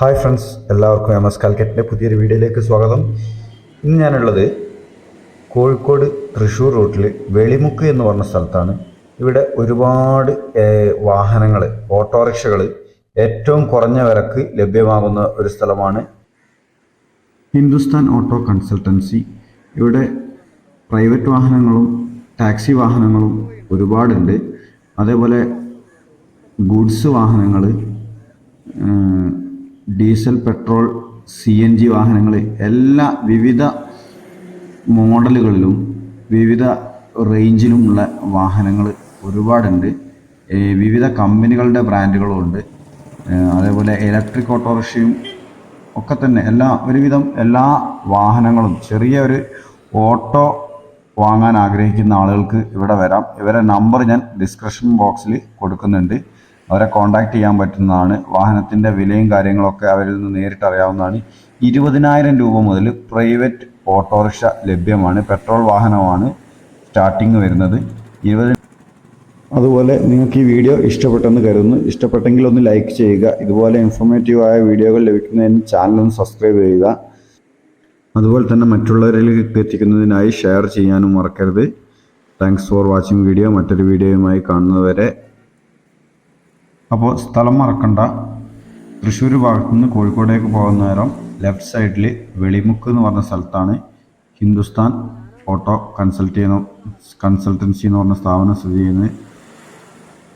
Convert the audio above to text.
Hi friends എല്ലാവർക്കും M S കാൽക്കറ്റിന്റെ പുതിയൊരു വീഡിയോയിലേക്ക് സ്വാഗതം. ഇന്ന് ഞാനുള്ളത് കോഴിക്കോട് തൃശ്ശൂർ റൂട്ടിൽ വെളിമുക്ക് എന്ന് പറഞ്ഞ സ്ഥലത്താണ്. ഇവിടെ ഒരുപാട് വാഹനങ്ങൾ ഓട്ടോറിക്ഷകൾ ഏറ്റവും കുറഞ്ഞ വിലക്ക് ലഭ്യമാകുന്ന ഒരു സ്ഥലമാണ് ഹിന്ദുസ്ഥാൻ ഓട്ടോ കൺസൾട്ടൻസി. ഇവിടെ പ്രൈവറ്റ് വാഹനങ്ങളും ടാക്സി വാഹനങ്ങളും ഒരുപാടുണ്ട്. അതേപോലെ ഗുഡ്സ് വാഹനങ്ങൾ diesel petrol C N G വാഹനങ്ങൾ എല്ലാ വിവിധ മോഡലുകളിലും വിവിധ റേഞ്ചിലുമുള്ള വാഹനങ്ങൾ ഒരുപാടുണ്ട്. വിവിധ കമ്പനികളുടെ ബ്രാൻഡുകളും ഉണ്ട് അതേപോലെ ഇലക്ട്രിക് ഓട്ടോറിക്ഷയും ഒക്കെ തന്നെ എല്ലാ ഒരുവിധം എല്ലാ വാഹനങ്ങളും ചെറിയ ഒരു ഓട്ടോ വാങ്ങാൻ ആഗ്രഹിക്കുന്ന ആളുകൾക്ക് ഇവിടെ വരാം. ഇവരെ നമ്പർ ഞാൻ ഡിസ്ക്രിപ്ഷൻ ബോക്സിൽ കൊടുക്കുന്നുണ്ട്. അവരെ കോൺടാക്ട് ചെയ്യാൻ പറ്റുന്നതാണ്. വാഹനത്തിന്റെ വിലയും കാര്യങ്ങളൊക്കെ അവരിൽ നിന്ന് നേരിട്ട് അറിയാവുന്നതാണ് ഇരുപതിനായിരം രൂപ മുതൽ പ്രൈവറ്റ് ഓട്ടോറിക്ഷ ലഭ്യമാണ്. പെട്രോൾ വാഹനമാണ് സ്റ്റാർട്ടിങ് വരുന്നത്. ഇരുപതി അതുപോലെ നിങ്ങൾക്ക് ഈ വീഡിയോ ഇഷ്ടപ്പെട്ടെന്ന് കരുതുന്നു. ഇഷ്ടപ്പെട്ടെങ്കിൽ ഒന്ന് ലൈക്ക് ചെയ്യുക. ഇതുപോലെ ഇൻഫോർമേറ്റീവ് ആയ വീഡിയോകൾ ലഭിക്കുന്നതിന് ചാനൽ ഒന്ന് സബ്സ്ക്രൈബ് ചെയ്യുക. അതുപോലെ തന്നെ മറ്റുള്ളവരിലേക്ക് എത്തിക്കുന്നതിനായി ഷെയർ ചെയ്യാനും മറക്കരുത്. താങ്ക്സ് ഫോർ വാച്ചിങ് വീഡിയോ മറ്റൊരു വീഡിയോയുമായി കാണുന്നതുവരെ അപ്പോൾ സ്ഥലം മറക്കണ്ട. തൃശ്ശൂർ ഭാഗത്തു നിന്ന് കോഴിക്കോടേക്ക് പോകുന്ന നേരം ലെഫ്റ്റ് സൈഡിൽ വെളിമുക്ക് എന്ന് പറഞ്ഞ സ്ഥലത്താണ് ഹിന്ദുസ്ഥാൻ ഓട്ടോ കൺസൾട്ട് ചെയ്യുന്ന കൺസൾട്ടൻസി എന്ന് പറഞ്ഞ സ്ഥാപനം സ്ഥിതി ചെയ്യുന്നത്.